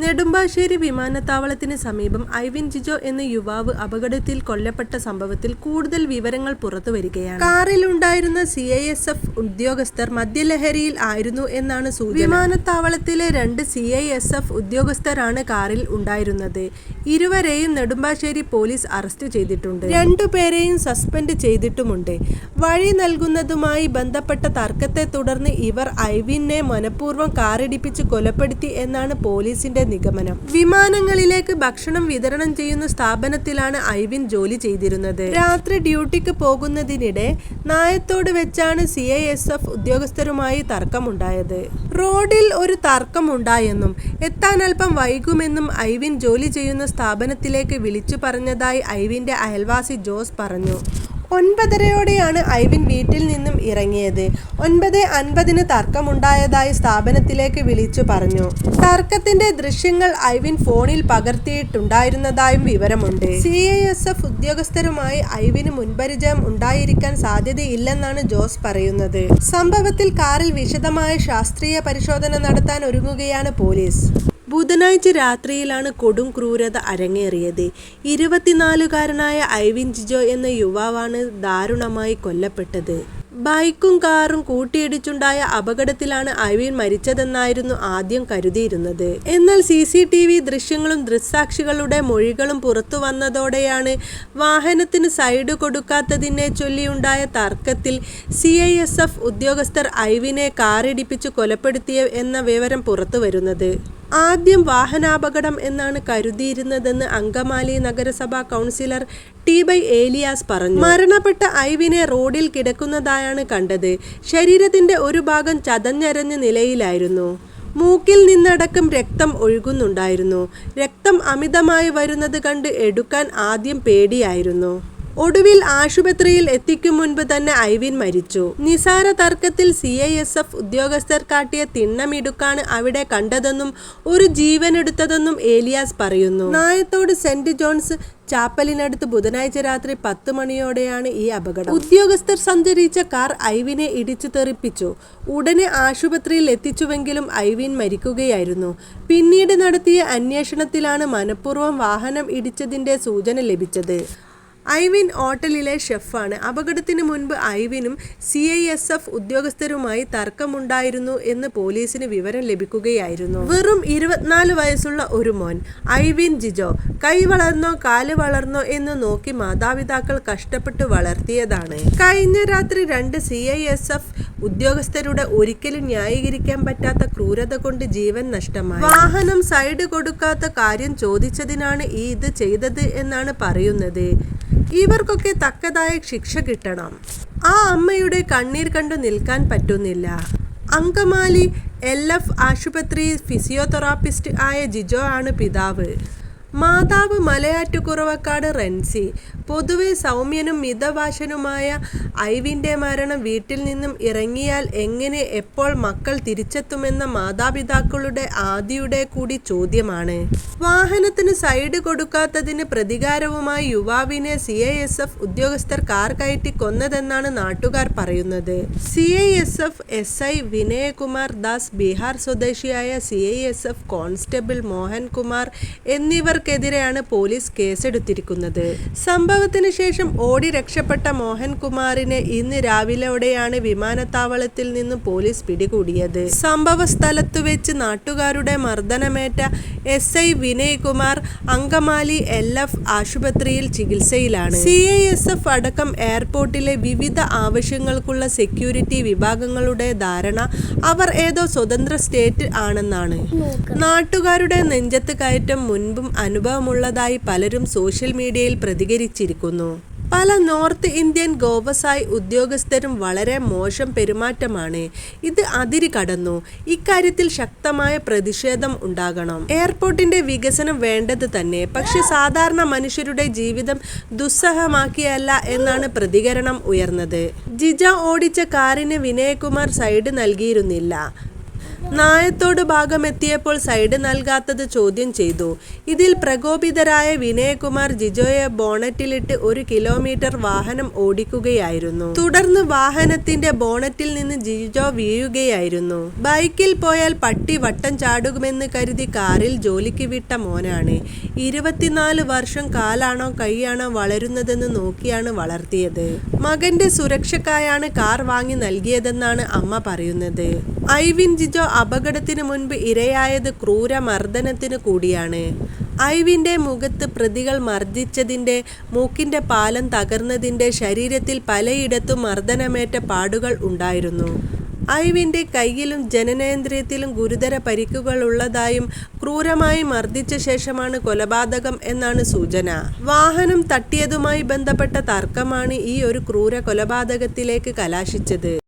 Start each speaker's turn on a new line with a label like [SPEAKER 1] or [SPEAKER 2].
[SPEAKER 1] നെടുമ്പാശ്ശേരി വിമാനത്താവളത്തിന് സമീപം ഐവിൻ ജിജോ എന്ന യുവാവ് അപകടത്തിൽ കൊല്ലപ്പെട്ട സംഭവത്തിൽ കൂടുതൽ വിവരങ്ങൾ പുറത്തു വരികയാണ്. കാറിലുണ്ടായിരുന്ന സി ഐ എസ് എഫ് ഉദ്യോഗസ്ഥർ മദ്യലഹരിയിൽ ആയിരുന്നു എന്നാണ് സൂചന. വിമാനത്താവളത്തിലെ രണ്ട് സി ഐ എസ് എഫ് ഉദ്യോഗസ്ഥരാണ് കാറിൽ ഉണ്ടായിരുന്നത്. ഇരുവരെയും നെടുമ്പാശ്ശേരി പോലീസ് അറസ്റ്റ് ചെയ്തിട്ടുണ്ട്. രണ്ടുപേരെയും സസ്പെൻഡ് ചെയ്തിട്ടുമുണ്ട്. വഴി നൽകുന്നതുമായി ബന്ധപ്പെട്ട തർക്കത്തെ തുടർന്ന് ഇവർ ഐവിനെ മനഃപൂർവം കാറിടിപ്പിച്ച് കൊലപ്പെടുത്തി എന്നാണ് പോലീസിന്റെ നിഗമനം. വിമാനങ്ങളിലേക്ക് ഭക്ഷണം വിതരണം ചെയ്യുന്ന സ്ഥാപനത്തിലാണ് ഐവിൻ ജോലി ചെയ്തിരുന്നത്. രാത്രി ഡ്യൂട്ടിക്ക് പോകുന്നതിനിടെ നായത്തോട് വെച്ചാണ് സി ഐ എസ് എഫ് ഉദ്യോഗസ്ഥരുമായി തർക്കമുണ്ടായത്. റോഡിൽ ഒരു തർക്കമുണ്ടായെന്നും എത്താൻ അല്പം വൈകുമെന്നും ഐവിൻ ജോലി ചെയ്യുന്ന സ്ഥാപനത്തിലേക്ക് വിളിച്ചു പറഞ്ഞതായി ഐവിന്റെ അയൽവാസി ജോസ് പറഞ്ഞു. ഒൻപതരയോടെയാണ് ഐവിൻ വീട്ടിൽ നിന്നും ഇറങ്ങിയത്. ഒൻപത് അൻപതിന് തർക്കമുണ്ടായതായി സ്ഥാപനത്തിലേക്ക് വിളിച്ചു പറഞ്ഞു. തർക്കത്തിന്റെ ദൃശ്യങ്ങൾ ഐവിൻ ഫോണിൽ പകർത്തിയിട്ടുണ്ടായിരുന്നതായും വിവരമുണ്ട്. സി ഐ എസ് എഫ് ഉദ്യോഗസ്ഥരുമായി ഐവിന് മുൻപരിചയം ഉണ്ടായിരിക്കാൻ സാധ്യതയില്ലെന്നാണ് ജോസ് പറയുന്നത്. സംഭവത്തിൽ കാറിൽ വിശദമായ ശാസ്ത്രീയ പരിശോധന നടത്താൻ ഒരുങ്ങുകയാണ് പോലീസ്. ബുധനാഴ്ച രാത്രിയിലാണ് കൊടും ക്രൂരത അരങ്ങേറിയത്. ഇരുപത്തിനാലുകാരനായ ഐവിൻ ജിജോ എന്ന യുവാവാണ് ദാരുണമായി കൊല്ലപ്പെട്ടത്. ബൈക്കും കാറും കൂട്ടിയിടിച്ചുണ്ടായ അപകടത്തിലാണ് ഐവിൻ മരിച്ചതെന്നായിരുന്നു ആദ്യം കരുതിയിരുന്നത്. എന്നാൽ സി സി ടി വി ദൃശ്യങ്ങളും ദൃക്സാക്ഷികളുടെ മൊഴികളും പുറത്തു വന്നതോടെയാണ് വാഹനത്തിന് സൈഡ് കൊടുക്കാത്തതിനെ ചൊല്ലിയുണ്ടായ തർക്കത്തിൽ സി ഐ എസ് എഫ് ഉദ്യോഗസ്ഥർ ഐവിനെ കാറിടിപ്പിച്ച് കൊലപ്പെടുത്തിയ എന്ന വിവരം പുറത്തു വരുന്നത്. ആദ്യം വാഹനാപകടം എന്നാണ് കരുതിയിരുന്നതെന്ന് അങ്കമാലി നഗരസഭാ കൗൺസിലർ ടി ബൈ ഏലിയാസ് പറഞ്ഞു. മരണപ്പെട്ട ഐവിനെ റോഡിൽ കിടക്കുന്നതായാണ് കണ്ടത്. ശരീരത്തിന്റെ ഒരു ഭാഗം ചതഞ്ഞരഞ്ഞ നിലയിലായിരുന്നു. മൂക്കിൽ നിന്നടക്കം രക്തം ഒഴുകുന്നുണ്ടായിരുന്നു. രക്തം അമിതമായി വരുന്നത് കണ്ട് എടുക്കാൻ ആദ്യം പേടിയായിരുന്നു. ഒടുവിൽ ആശുപത്രിയിൽ എത്തിക്കും മുൻപ് തന്നെ ഐവിൻ മരിച്ചു. നിസാര തർക്കത്തിൽ സി ഐ എസ് എഫ് ഉദ്യോഗസ്ഥർ കാട്ടിയ തിണ്ണമിടുക്കാണ് അവിടെ കണ്ടതെന്നും ഒരു ജീവനെടുത്തതെന്നും ഏലിയാസ് പറയുന്നു. നായത്തോട് സെന്റ് ജോൺസ് ചാപ്പലിനടുത്ത് ബുധനാഴ്ച രാത്രി പത്ത് മണിയോടെയാണ് ഈ അപകടം. ഉദ്യോഗസ്ഥർ സഞ്ചരിച്ച കാർ ഐവിനെ ഇടിച്ചു തെറിപ്പിച്ചു. ഉടനെ ആശുപത്രിയിൽ എത്തിച്ചുവെങ്കിലും ഐവിൻ മരിക്കുകയായിരുന്നു. പിന്നീട് നടത്തിയ അന്വേഷണത്തിലാണ് മനഃപൂർവം വാഹനം ഇടിച്ചതിന്റെ സൂചന ലഭിച്ചത്. ഐവിൻ ഹോട്ടലിലെ ഷെഫാണ്. അപകടത്തിന് മുൻപ് ഐവിനും സി ഐ എസ് എഫ് ഉദ്യോഗസ്ഥരുമായി തർക്കമുണ്ടായിരുന്നു എന്ന് പോലീസിന് വിവരം ലഭിക്കുകയായിരുന്നു. വെറും ഇരുപത്തിനാല് വയസ്സുള്ള ഒരു മോൻ ഐവിൻ ജിജോ കൈ വളർന്നോ കാൽ വളർന്നോ എന്ന് നോക്കി മാതാപിതാക്കൾ കഷ്ടപ്പെട്ട് വളർത്തിയതാണ്. കഴിഞ്ഞ രാത്രി രണ്ട് സി ഐ എസ് എഫ് ഉദ്യോഗസ്ഥരുടെ ഒരിക്കലും ന്യായീകരിക്കാൻ പറ്റാത്ത ക്രൂരത കൊണ്ട് ജീവൻ നഷ്ടമായി. വാഹനം സൈഡ് കൊടുക്കാത്ത കാര്യം ചോദിച്ചതിനാണ് ഈ ഇത് ചെയ്തത് എന്നാണ് പറയുന്നത്. ഇവർക്കൊക്കെ തക്കതായ ശിക്ഷ കിട്ടണം. ആ അമ്മയുടെ കണ്ണീർ കണ്ടു നിൽക്കാൻ പറ്റുന്നില്ല. അങ്കമാലി എൽ എഫ് ആശുപത്രി ഫിസിയോതെറാപ്പിസ്റ്റ് ആയ ജിജോ ആണ് പിതാവ്. മാതാവ് മലയാറ്റുകുറവക്കാട് റെൻസി. പൊതുവെ സൗമ്യനും മിതഭാഷനുമായ ഐവിന്റെ മരണം വീട്ടിൽ നിന്നും ഇറങ്ങിയാൽ എങ്ങനെ എപ്പോൾ മക്കൾ തിരിച്ചെത്തുമെന്ന മാതാപിതാക്കളുടെ ആദിയുടെ കൂടി ചോദ്യമാണ്. വാഹനത്തിന് സൈഡ് കൊടുക്കാത്തതിന് പ്രതികാരവുമായി യുവാവിനെ സി ഐ എസ് എഫ് ഉദ്യോഗസ്ഥർ കാർ കയറ്റി കൊന്നതെന്നാണ് നാട്ടുകാർ പറയുന്നത്. C I S F S I Vinayakumar Das Bihar സ്വദേശിയായ C I S F constable Mohankumar എന്നിവർക്കെതിരെയാണ് police കേസെടുത്തിരിക്കുന്നത്. സംഭവത്തിന് ശേഷം ഓടി രക്ഷപ്പെട്ട മോഹൻകുമാറിനെ ഇന്ന് രാവിലെയോടെയാണ് വിമാനത്താവളത്തിൽ നിന്ന് പോലീസ് പിടികൂടിയത്. സംഭവ സ്ഥലത്തു വെച്ച് നാട്ടുകാരുടെ മർദ്ദനമേറ്റ S I Vinay Kumar Angamaly L F ആശുപത്രിയിൽ ചികിത്സയിലാണ്. സി ഐ എസ് എഫ് അടക്കം എയർപോർട്ടിലെ വിവിധ ആവശ്യങ്ങൾക്കുള്ള സെക്യൂരിറ്റി വിഭാഗങ്ങളുടെ ധാരണ അവർ ഏതോ സ്വതന്ത്ര സ്റ്റേറ്റ് ആണെന്നാണ്. നാട്ടുകാരുടെ നെഞ്ചത്ത് കയറ്റം മുൻപും അനുഭവമുള്ളതായി പലരും സോഷ്യൽ മീഡിയയിൽ പ്രതികരിച്ചിരിക്കുന്നു. പല നോർത്ത് ഇന്ത്യൻ ഗോവസായി ഉദ്യോഗസ്ഥരും വളരെ മോശം പെരുമാറ്റമാണ്. ഇത് അതിരി കടന്നു ഇക്കാര്യത്തിൽ ശക്തമായ പ്രതിഷേധം ഉണ്ടാകണം. എയർപോർട്ടിന്റെ വികസനം വേണ്ടത് തന്നെ. പക്ഷെ സാധാരണ മനുഷ്യരുടെ ജീവിതം ദുസ്സഹമാക്കിയല്ല എന്നാണ് പ്രതികരണം ഉയർന്നത്. ജിജ ഓടിച്ച കാറിന് വിനയകുമാർ സൈഡ് നൽകിയിരുന്നില്ല. നായത്തോട് ഭാഗമെത്തിയപ്പോൾ സൈഡ് നൽകാത്തത് ചോദ്യം ചെയ്തു. ഇതിൽ പ്രകോപിതരായ വിനയകുമാർ ജിജോയെ ബോണറ്റിലിട്ട് ഒരു കിലോമീറ്റർ വാഹനം ഓടിക്കുകയായിരുന്നു. തുടർന്ന് വാഹനത്തിന്റെ ബോണറ്റിൽ നിന്ന് ജിജോ വീഴുകയായിരുന്നു. ബൈക്കിൽ പോയാൽ പട്ടി വട്ടം ചാടുമെന്ന് കരുതി കാറിൽ ജോലിക്ക് വിട്ട മോനാണ്. ഇരുപത്തിനാല് വർഷം കാലാണോ കൈയാണോ വളരുന്നതെന്ന് നോക്കിയാണ് വളർത്തിയത്. മകന്റെ സുരക്ഷക്കായാണ് കാർ വാങ്ങി നൽകിയതെന്നാണ് അമ്മ പറയുന്നത്. ഐവിൻ ജിജോ അപകടത്തിന് മുൻപ് ഇരയായത് ക്രൂരമർദ്ദനത്തിന് കൂടിയാണ്. ഐവിന്റെ മുഖത്ത് പ്രതികൾ മർദ്ദിച്ചതിന്റെ മൂക്കിന്റെ പാലം തകർന്നതിന്റെ ശരീരത്തിൽ പലയിടത്തും മർദ്ദനമേറ്റ പാടുകൾ ഉണ്ടായിരുന്നു. ഐവിന്റെ കയ്യിലും ജനനേന്ദ്രിയത്തിലും ഗുരുതര പരിക്കുകൾ ഉള്ളതായും ക്രൂരമായി മർദ്ദിച്ച ശേഷമാണ് കൊലപാതകം എന്നാണ് സൂചന. വാഹനം തട്ടിയതുമായി ബന്ധപ്പെട്ട തർക്കമാണ് ഈ ഒരു ക്രൂര കൊലപാതകത്തിലേക്ക് കലാശിച്ചത്.